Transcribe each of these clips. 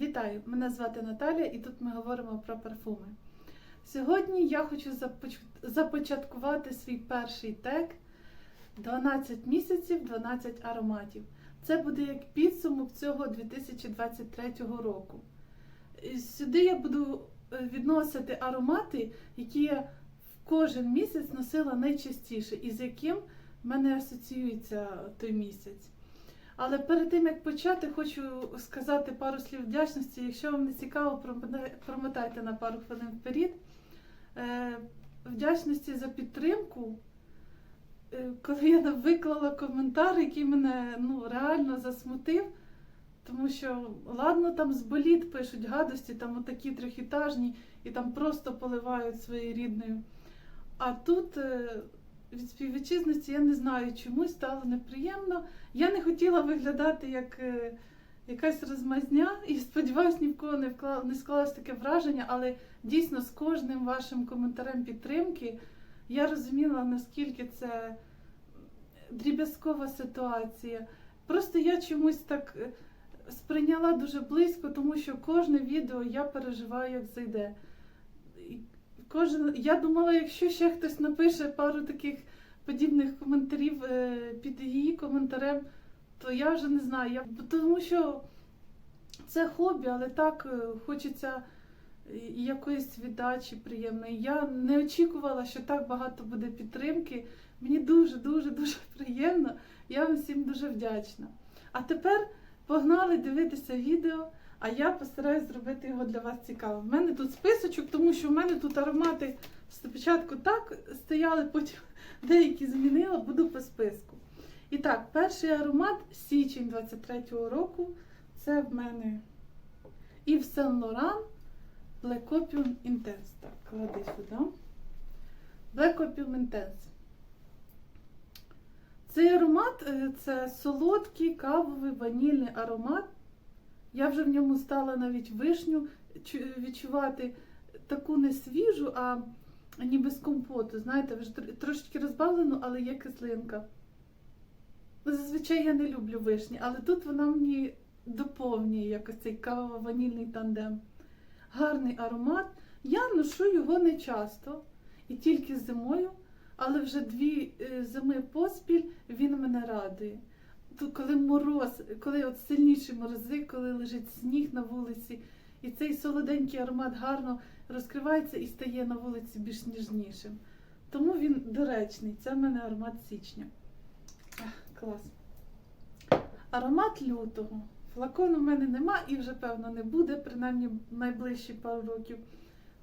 Вітаю! Мене звати Наталя і тут ми говоримо про парфуми. Сьогодні я хочу започаткувати свій перший тег 12 місяців, 12 ароматів. Це буде як підсумок цього 2023 року. Сюди я буду е, відносити аромати, які я в кожен місяць носила найчастіше, і з яким в мене асоціюється той місяць. Але перед тим як почати, хочу сказати пару слів вдячності. Якщо вам не цікаво, промотайте на пару хвилин вперед. Е, Вдячності за підтримку. Е, Коли я виклала коментар, який мене ну, реально засмутив, тому що, ладно, там з боліт пишуть гадості, там отакі трьохітажні, і там просто поливають своєю рідною. А тут е, від співвітчизниці я не знаю, чомусь стало неприємно. Я не хотіла виглядати як е, якась розмазня, і сподіваюсь, ні в кого не вкла... не склалось таке враження, але дійсно з кожним вашим коментарем підтримки я розуміла, наскільки це дріб'язкова ситуація. Просто я чомусь так е, сприйняла дуже близько, тому що кожне відео я переживаю, як зайде. Кожен... Я думала, якщо ще хтось напише пару таких подібних коментарів е, під її коментарем, то я вже не знаю. Я... Тому що це хобі, але так е, хочеться якоїсь віддачі приємної. Я не очікувала, що так багато буде підтримки. Мені дуже, дуже, дуже приємно. Я вам всім дуже вдячна. А тепер погнали дивитися відео, а я постараюсь зробити його для вас цікавим. У мене тут списочок, тому що в мене тут аромати спочатку так стояли, потім деякі змінила, буду по списку. І так, перший аромат січень 23-го року. Це в мене Yves Saint Laurent Black Opium Intense. Так, клади сюди. Black Opium Intense. Цей аромат е, це солодкий кавовий ванільний аромат. Я вже в ньому стала навіть вишню відчувати таку не свіжу, а ніби з компоту. Знаєте, вже трошечки розбавлену, але є кислинка. Зазвичай я не люблю вишні, але тут вона мені доповнює якось цей каво-ванільний тандем. Гарний аромат. Я ношу його не часто і тільки зимою, але вже дві е, зими поспіль він мене радує. Тут, коли мороз, коли от сильніші морози, коли лежить сніг на вулиці, і цей солоденький аромат гарно розкривається і стає на вулиці більш ніжнішим. Тому він доречний. Це в мене аромат січня. Ах, клас. Аромат лютого. Флакону в мене нема і вже, певно, не буде, принаймні найближчі пару років.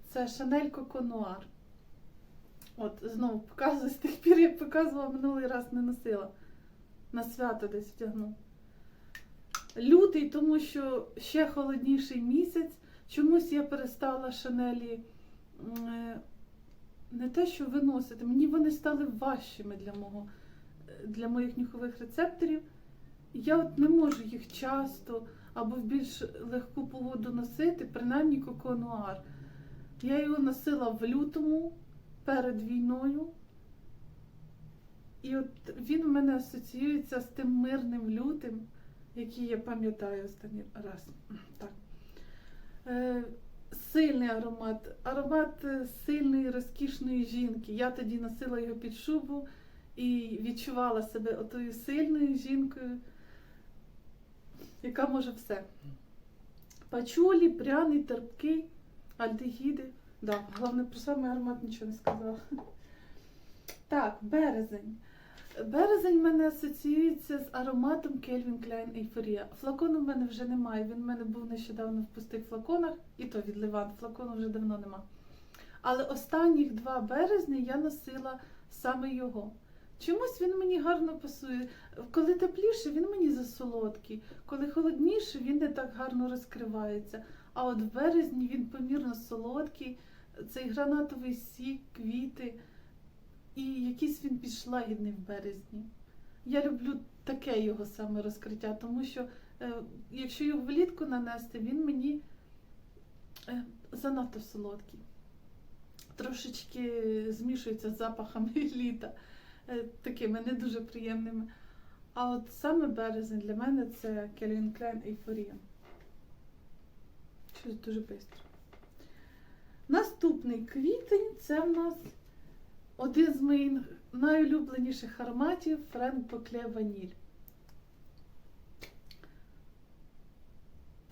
Це Шанель Коко Нуар. От, знову показую з тих пір, як показувала, минулий раз не носила. На свято десь втягну. Лютий, тому що ще холодніший місяць. Чомусь я перестала Шанелі е, не те, що виносити, мені вони стали важчими для мого, е, для моїх нюхових рецепторів. Я от не можу їх часто або в більш легку погоду носити, принаймні коконуар. Я його носила в лютому перед війною. І от він в мене асоціюється з тим мирним лютим, який я пам'ятаю останній раз. Так. Е, сильний аромат. Аромат е, сильної, розкішної жінки. Я тоді носила його під шубу і відчувала себе отою сильною жінкою, яка може все. Пачулі, пряний, терпкий, альдегіди. Да, головне про самий аромат нічого не сказала. Так, березень. Березень мене асоціюється з ароматом Calvin Klein Euphoria. Флакону в мене вже немає. Він в мене був нещодавно в пустих флаконах, і то від Ливан. Флакону вже давно нема. Але останніх два березні я носила саме його. Чомусь він мені гарно пасує. Коли тепліше, він мені засолодкий. Коли холодніше, він не так гарно розкривається. А от в березні він помірно солодкий, цей гранатовий сік, квіти. І якийсь він більш лагідний в березні. Я люблю таке його саме розкриття, тому що е, якщо його влітку нанести, він мені е, занадто солодкий. Трошечки змішується з запахами літа, е, такими не дуже приємними. А от саме березень для мене це Calvin Klein Euphoria. щось дуже швидко. Наступний квітень це в нас один з моїх найулюбленіших ароматів Френк Бокле Ваніль.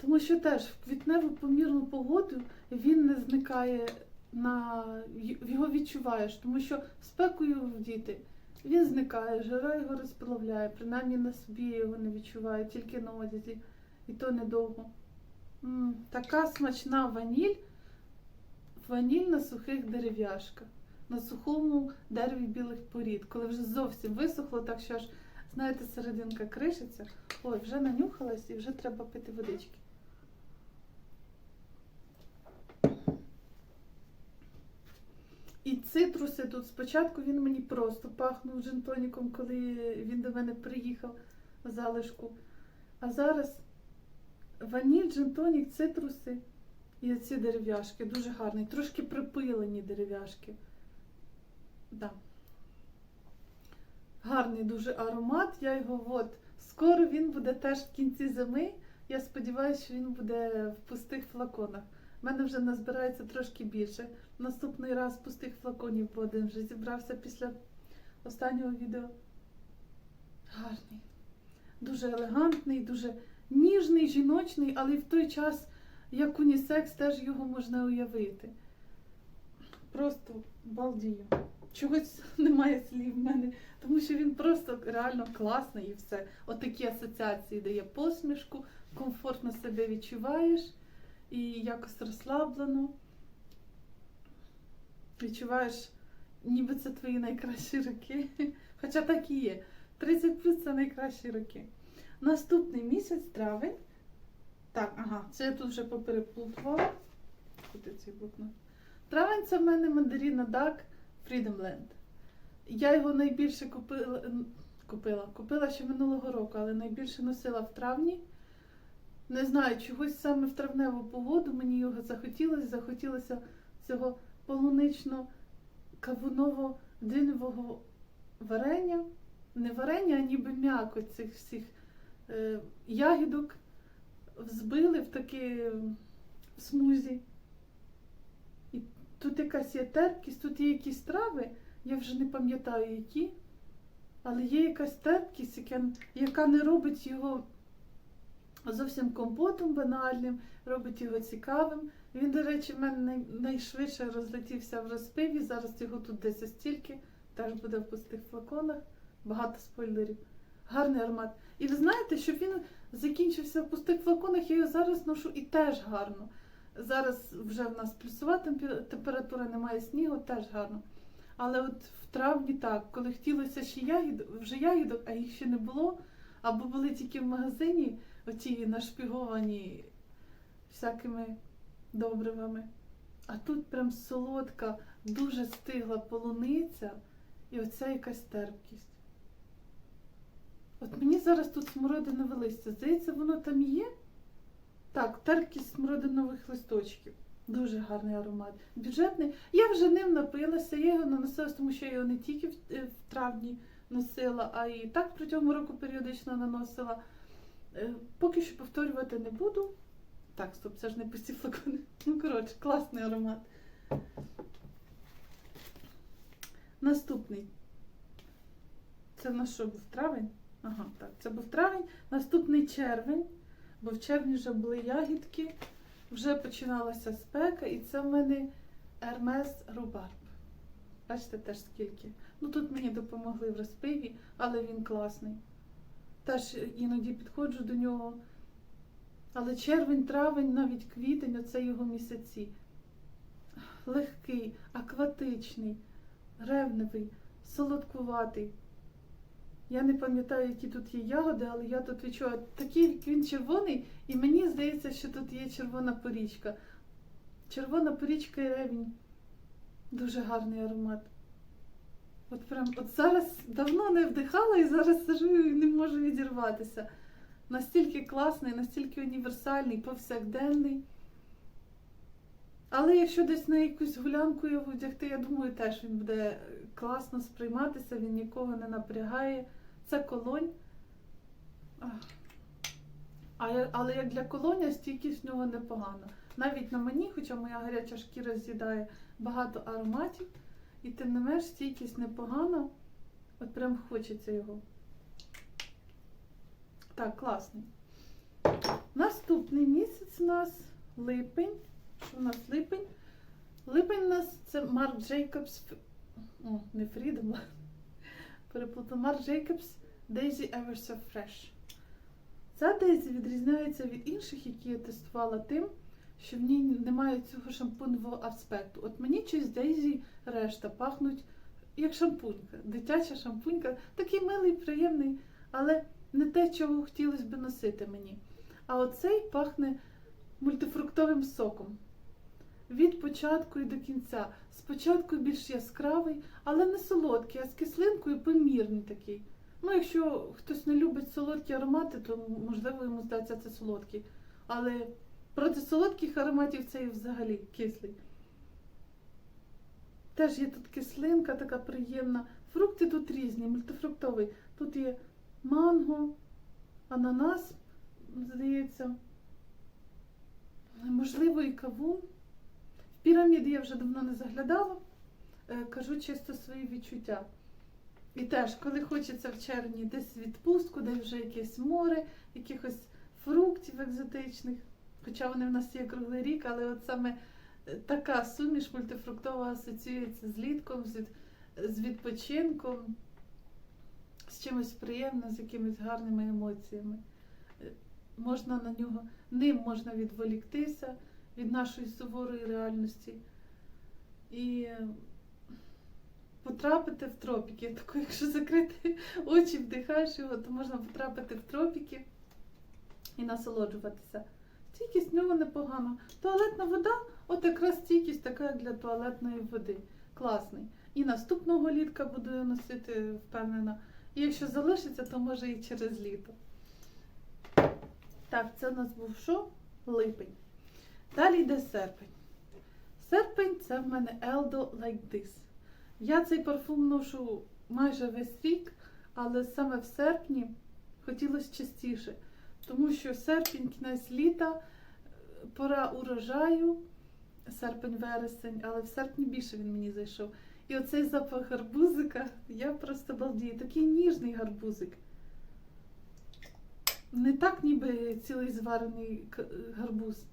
Тому що теж в квітневу помірну погоду він не зникає на його відчуваєш, тому що спекою в діти він зникає, жара його розплавляє, принаймні на собі його не відчуваю, тільки на одязі, і то недовго. М, така смачна ваніль, ваніль на сухих дерев'яшках, на сухому дереві білих порід, коли вже зовсім висохло, так що аж, знаєте, серединка кришиться. Ой, вже нанюхалась і вже треба пити водички. І цитруси тут спочатку він мені просто пахнув джинтоніком, коли він до мене приїхав в залишку. А зараз ваніль, джинтонік, цитруси і оці дерев'яшки. Дуже гарний. Трошки припилені дерев'яшки. Да. Гарний дуже аромат. Я його от скоро він буде теж в кінці зими. Я сподіваюся, що він буде в пустих флаконах. У мене вже назбирається трошки більше. Наступний раз пустих флаконів по один вже зібрався після останнього відео. Гарний. Дуже елегантний, дуже ніжний, жіночний, але в той час, як унісекс, теж його можна уявити. Просто балдію. Чогось немає слів в мене, тому що він просто реально класний і все. Отакі асоціації дає посмішку, комфортно себе відчуваєш і якось розслаблено. Відчуваєш, ніби це твої найкращі роки. Хоча так і є. 30 плюс це найкращі роки. Наступний місяць травень. Так, ага, це я тут вже попереплутувала. Куди цей блокнот? Травень це в мене мандаріна Duck Freedom Land. Я його найбільше купила, купила, купила ще минулого року, але найбільше носила в травні. Не знаю, чогось саме в травневу погоду мені його захотілося, захотілося цього полунично-кавуново-динового варення. Не варення, а ніби м'яко цих всіх е, ягідок взбили в такі смузі. Тут якась є терпкість, тут є якісь трави, я вже не пам'ятаю які, але є якась терпкість, яка, яка не робить його зовсім компотом банальним, робить його цікавим. Він, до речі, в мене найшвидше розлетівся в розпиві. Зараз його тут десь стільки, теж буде в пустих флаконах, багато спойлерів. Гарний аромат. І ви знаєте, щоб він закінчився в пустих флаконах, я його зараз ношу і теж гарно. Зараз вже в нас плюсова температура, немає снігу, теж гарно. Але от в травні так, коли хотілося ще ягід, вже ягідок, а їх ще не було, або були тільки в магазині, оті нашпіговані всякими добривами. А тут прям солодка, дуже стигла полуниця і оця якась терпкість. От мені зараз тут смородинове листя. Здається, воно там є. Так, терпкість смородинових листочків. Дуже гарний аромат. Бюджетний. Я вже ним напилася, я його наносила, тому що я його не тільки в, е, травні носила, а і так протягом року періодично наносила. Е, Поки що повторювати не буду. Так, стоп, це ж не пусті флакони. Ну, коротше, класний аромат. Наступний. Це в нас що був травень? Ага, так, це був травень. Наступний червень, бо в червні вже були ягідки, вже починалася спека, і це в мене Hermes Rhubarb. Бачите, теж скільки. Ну тут мені допомогли в розпиві, але він класний. Теж іноді підходжу до нього. Але червень, травень, навіть квітень оце його місяці. Легкий, акватичний, ревневий, солодкуватий. Я не пам'ятаю, які тут є ягоди, але я тут відчуваю такий він червоний, і мені здається, що тут є червона порічка. Червона порічка і ревінь. Дуже гарний аромат. От прям от зараз давно не вдихала і зараз сижу і не можу відірватися. Настільки класний, настільки універсальний, повсякденний. Але якщо десь на якусь гулянку його вдягти, я думаю, теж він буде класно сприйматися, він нікого не напрягає. Це колонь. Але як для колоня стійкість в нього непогана. Навіть на мені, хоча моя гаряча шкіра з'їдає багато ароматів, і тим не менш стійкість непогана. От прям хочеться його. Так, класний. Наступний місяць у нас липень. Що у нас липень? Липень у нас це Марк Джейкобс. О, не Freedom. Переплутала. Марк Джейкобс Daisy Ever So Fresh. Ця Daisy відрізняється від інших, які я тестувала тим, що в ній немає цього шампуневого аспекту. От мені чись Daisy решта пахнуть як шампунька, дитяча шампунька, такий милий, приємний, але не те, чого хотілося б носити мені. А оцей пахне мультифруктовим соком. Від початку і до кінця. Спочатку більш яскравий, але не солодкий, а з кислинкою помірний такий. Ну, якщо хтось не любить солодкі аромати, то можливо йому здається це солодкий. Але проти солодких ароматів це і взагалі кислий. Теж є тут кислинка така приємна. Фрукти тут різні, мультифруктовий. Тут є манго, ананас, здається, можливо, і кавун. В піраміди я вже давно не заглядала, Е, кажу чисто свої відчуття. І теж, коли хочеться в червні десь відпустку, де вже якесь море, якихось фруктів екзотичних, хоча вони в нас є круглий рік, але от саме е, така суміш мультифруктова асоціюється з літком, з, відпочинком, з чимось приємним, з якимись гарними емоціями. Е, Можна на нього, ним можна відволіктися від нашої суворої реальності. І потрапити в тропіки. Тако, якщо закрити очі, вдихаєш його, то можна потрапити в тропіки і насолоджуватися. Стійкість в нього непогана. Туалетна вода, от якраз стійкість така для туалетної води. Класний. І наступного літка буду носити, впевнена. І якщо залишиться, то може і через літо. Так, це у нас був що? Липень. Далі йде серпень. Серпень це в мене Eldo Like This. Я цей парфум ношу майже весь рік, але саме в серпні хотілося частіше, тому що серпень, кінець літа, пора урожаю, серпень-вересень, але в серпні більше він мені зайшов. І оцей запах гарбузика, я просто балдію. Такий ніжний гарбузик. Не так, ніби цілий зварений гарбуз.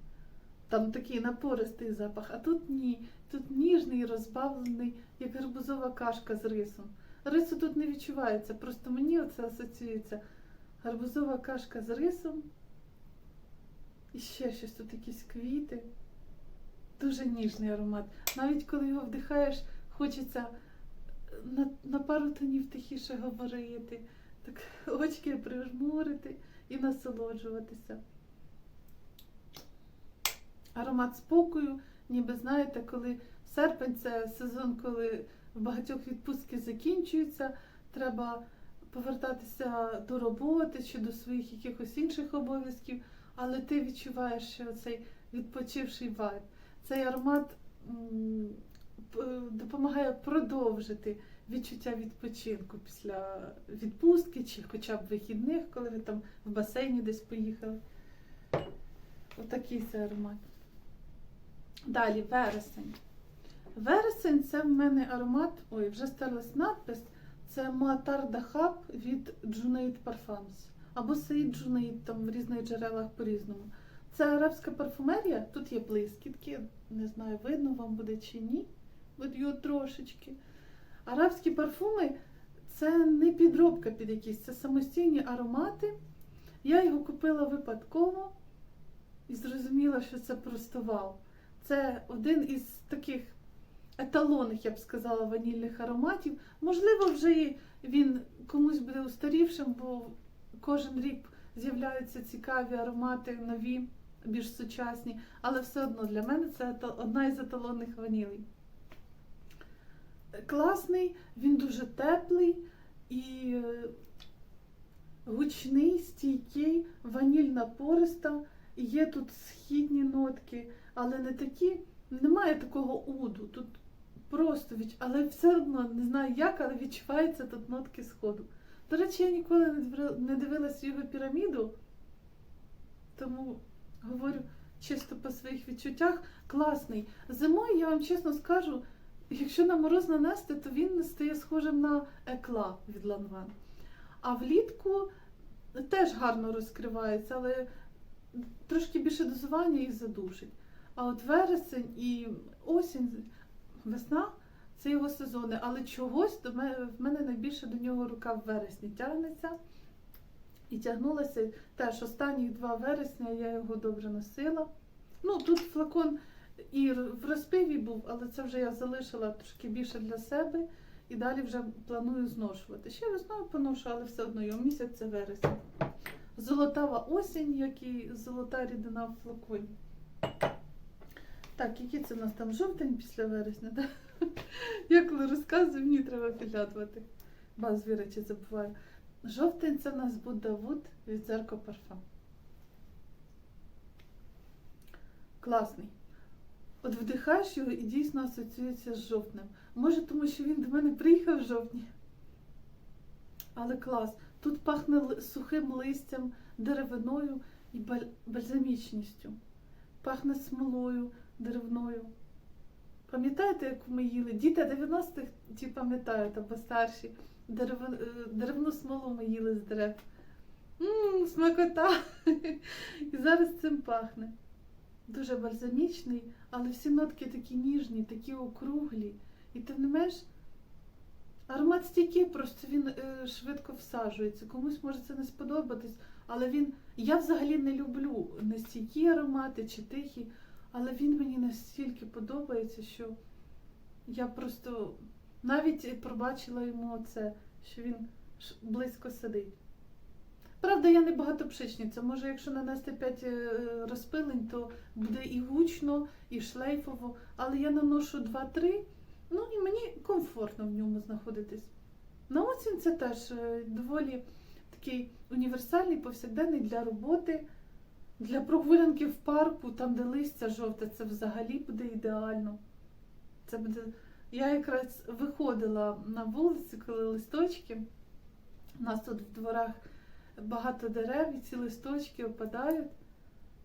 Там такий напористий запах, а тут ні. Тут ніжний, розбавлений, як гарбузова кашка з рисом. Рису тут не відчувається, просто мені оце асоціюється. Гарбузова кашка з рисом. І ще щось тут якісь квіти. Дуже ніжний аромат. Навіть коли його вдихаєш, хочеться на, на пару тонів тихіше говорити, так очки прижмурити і насолоджуватися. Аромат спокою, ніби знаєте, коли серпень це сезон, коли в багатьох відпустки закінчуються, треба повертатися до роботи чи до своїх якихось інших обов'язків, але ти відчуваєш ще цей відпочивший вайб. Цей аромат допомагає продовжити відчуття відпочинку після відпустки чи хоча б вихідних, коли ви там в басейні десь поїхали. Отакий це аромат. Далі вересень. Вересень це в мене аромат, ой, вже стерлась надпис. Це Muattar Dahab від Junaid Parfums. Або Said Junaid, там в різних джерелах по-різному. Це арабська парфумерія, тут є блискітки, не знаю, видно вам буде чи ні. От його трошечки. Арабські парфуми це не підробка під якісь, це самостійні аромати. Я його купила випадково і зрозуміла, що це просто вау. Це один із таких еталонних, я б сказала, ванільних ароматів. Можливо, вже він комусь буде устарівшим, бо кожен рік з'являються цікаві аромати, нові, більш сучасні, але все одно для мене це одна із еталонних ванілей. Класний, він дуже теплий і е, гучний, стійкий, ваніль напориста. Є тут східні нотки, але не такі, немає такого уду. Тут просто відч... але все одно не знаю як, але відчуваються тут нотки сходу. До речі, я ніколи не дивила- не дивилась його піраміду. тому говорю чисто по своїх відчуттях. Класний. Зимою я вам чесно скажу, якщо на мороз нанести, то він стає схожим на екла від Ланван. А влітку теж гарно розкривається, але трошки більше дозування їх задушить. А от вересень і осінь, весна це його сезони, але чогось до мене, в мене найбільше до нього рука в вересні тягнеться. І тягнулася теж останні два вересня я його добре носила. Ну, тут флакон і в розпиві був, але це вже я залишила трошки більше для себе і далі вже планую зношувати. Ще весною поношу, але все одно його місяць це вересень. Золотава осінь, як і золота рідина в флаконі. Так, який це у нас там жовтень після вересня, так? Я коли розказую, мені треба підглядувати. Базові речі забуваю. Жовтень це в нас Будда Вуд від Зерко Парфам. Класний. От вдихаєш його і дійсно асоціюється з жовтнем. Може, тому що він до мене приїхав в жовтні. Але клас. Тут пахне сухим листям, деревиною і баль- бальзамічністю. Пахне смолою деревною. Пам'ятаєте, як ми їли? Діти 90-х ті пам'ятають або старші. Дерев... е, Деревну смолу ми їли з дерев. Ммм, смакота! І зараз цим пахне. Дуже бальзамічний, але всі нотки такі ніжні, такі округлі. І тим не менш, аромат стійкий, просто він е, швидко всаджується. Комусь може це не сподобатись, але він. Я взагалі не люблю нестійкі аромати чи тихі, але він мені настільки подобається, що я просто навіть пробачила йому це, що він близько сидить. Правда, я не багатопшичниця. Може, якщо нанести 5 розпилень, то буде і гучно, і шлейфово, але я наношу 2-3, ну і мені комфортно в ньому знаходитись. На осінь це теж е, доволі такий універсальний, повсякденний для роботи, для прогулянки в парку, там, де листя жовте, це взагалі буде ідеально. Це буде... Я якраз виходила на вулицю, коли листочки. У нас тут в дворах багато дерев, і ці листочки опадають.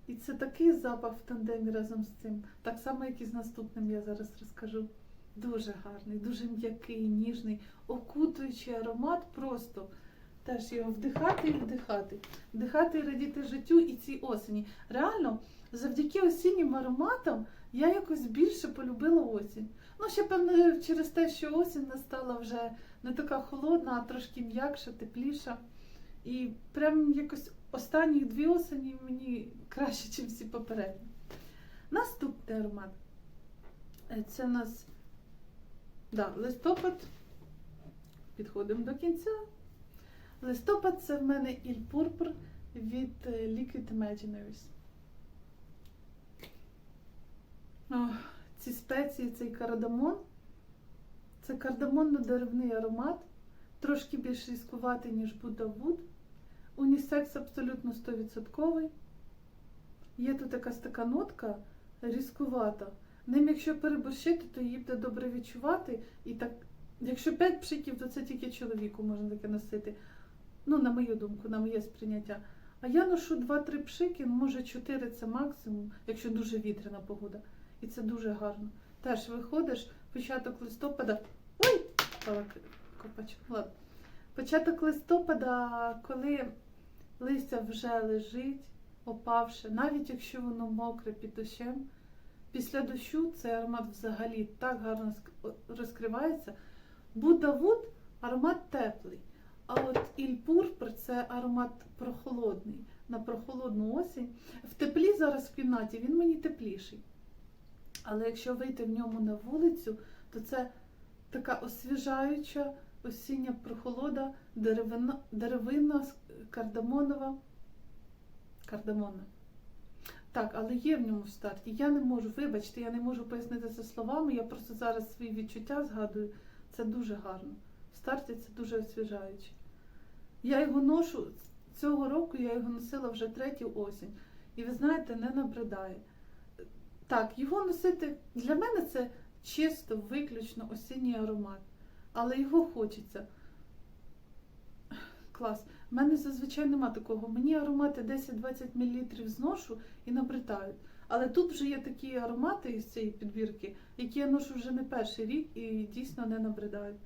І це такий запах в тандемі разом з цим. Так само, як і з наступним я зараз розкажу. Дуже гарний, дуже м'який, ніжний, окутуючий аромат просто. Теж його вдихати і вдихати. Вдихати і радіти життю і цій осені. Реально, завдяки осіннім ароматам я якось більше полюбила осінь. Ну, ще певно, через те, що осінь настала вже не така холодна, а трошки м'якша, тепліша. І прям якось останні дві осені мені краще, ніж всі попередні. Наступний аромат. Е, Це у нас да, листопад. Підходимо до кінця. Листопад це в мене Іль Пурпур від е, Liquid Imaginaries. Ці спеції, цей кардамон. Це кардамонно-деревний аромат, трошки більш різкуватий, ніж Будда Вуд. Унісекс абсолютно 100%. Є тут якась така нотка різкувата. Ним, якщо переборщити, то її буде добре відчувати. І так, якщо 5 пшиків, то це тільки чоловіку можна таке носити. Ну, на мою думку, на моє сприйняття. А я ношу 2-3 пшики, ну, може 4 це максимум, якщо дуже вітряна погода. І це дуже гарно. Теж виходиш, початок листопада. Ой! Впала к- копачок. Ладно. Початок листопада, коли листя вже лежить, опавше, навіть якщо воно мокре під дощем, після дощу цей аромат взагалі так гарно розкривається. Будда Вуд аромат теплий. А от Іль Пурпур це аромат прохолодний, на прохолодну осінь. В теплі зараз в кімнаті він мені тепліший. Але якщо вийти в ньому на вулицю, то це така освіжаюча осіння прохолода, деревина, деревина кардамонова. Кардамонна. Так, але є в ньому в старті. Я не можу, вибачте, я не можу пояснити це словами. Я просто зараз свої відчуття згадую. Це дуже гарно. В старті це дуже освіжаюче. Я його ношу цього року, я його носила вже третю осінь. І ви знаєте, не набридає. Так, його носити для мене це чисто, виключно осінній аромат. Але його хочеться. Клас. У мене зазвичай нема такого. Мені аромати 10-20 мл зношу і набритають. Але тут вже є такі аромати із цієї підбірки, які я ношу вже не перший рік і дійсно не набридають.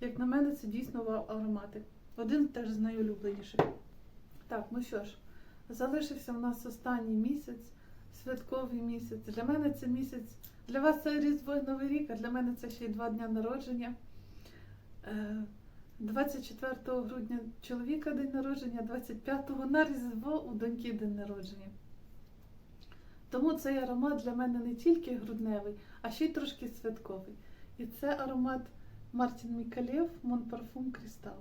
Як на мене, це дійсно аромати. Один теж з найулюбленіших. Так, ну що ж, залишився в нас останній місяць, святковий місяць. Для мене це місяць, для вас це Різдво Новий рік, а для мене це ще й два дня народження. Е, 24 грудня чоловіка день народження, 25-го на Різдво у доньки день народження. Тому цей аромат для мене не тільки грудневий, а ще й трошки святковий. І це аромат Мартін Мікалєв Мон Парфум Крістал.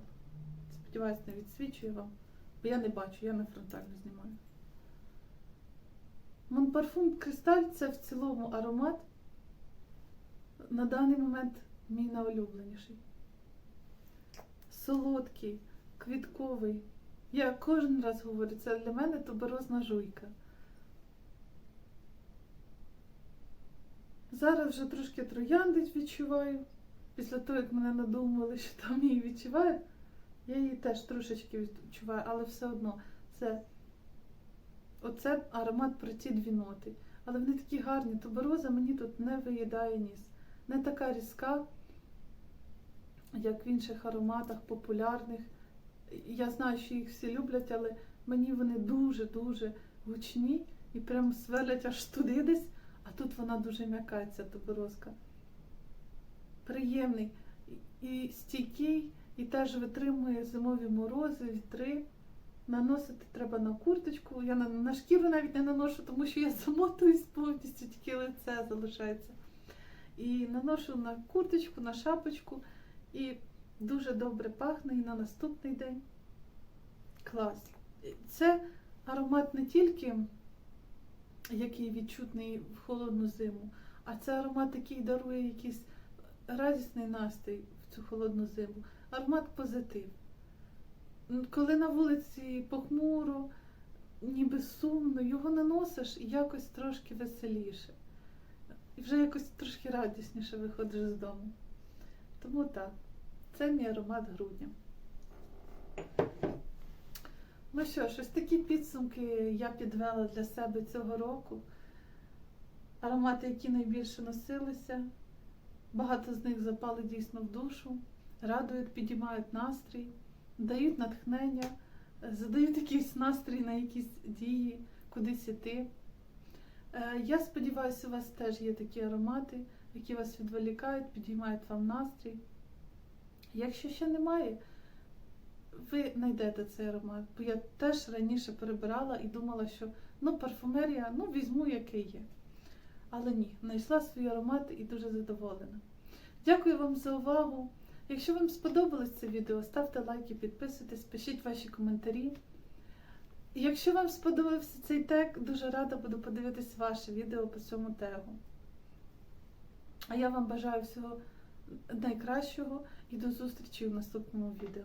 Сподіваюсь, не відсвічую вам, бо я не бачу, я не фронтально знімаю. Мон Парфум Кристаль це в цілому аромат. На даний момент мій найулюбленіший. Солодкий, квітковий. Я кожен раз говорю, це для мене туберозна жуйка. Зараз вже трошки трояндить відчуваю. Після того, як мене надумали, що там її відчувають, я її теж трошечки відчуваю, але все одно це оце аромат про ці дві ноти. Але вони такі гарні. Тубероза мені тут не виїдає ніс. Не така різка, як в інших ароматах популярних. Я знаю, що їх всі люблять, але мені вони дуже-дуже гучні і прям сверлять аж туди десь, а тут вона дуже м'яка, ця. Приємний і стійкий, і теж витримує зимові морози, вітри. Наносити треба на курточку. Я на, на шкіру навіть не наношу, тому що я замотуюсь повністю, тільки лице залишається. І наношу на курточку, на шапочку, і дуже добре пахне і на наступний день. Клас. Це аромат не тільки який відчутний в холодну зиму, а це аромат, який дарує якийсь радісний настрій в цю холодну зиму. Аромат позитив. Коли на вулиці похмуро, ніби сумно, його наносиш і якось трошки веселіше. І вже якось трошки радісніше виходиш з дому. Тому так, це мій аромат грудня. Ну що ж, ось такі підсумки я підвела для себе цього року. Аромати, які найбільше носилися. Багато з них запали дійсно в душу, радують, підіймають настрій, дають натхнення, задають якийсь настрій на якісь дії, кудись іти. Е, Я сподіваюся, у вас теж є такі аромати, які вас відволікають, підіймають вам настрій. Якщо ще немає, ви знайдете цей аромат. Бо я теж раніше перебирала і думала, що ну, парфумерія, ну, візьму, який є. Але ні, знайшла свій аромат і дуже задоволена. Дякую вам за увагу. Якщо вам сподобалось це відео, ставте лайки, підписуйтесь, пишіть ваші коментарі. Якщо вам сподобався цей тег, дуже рада буду подивитись ваше відео по цьому тегу. А я вам бажаю всього найкращого і до зустрічі в наступному відео.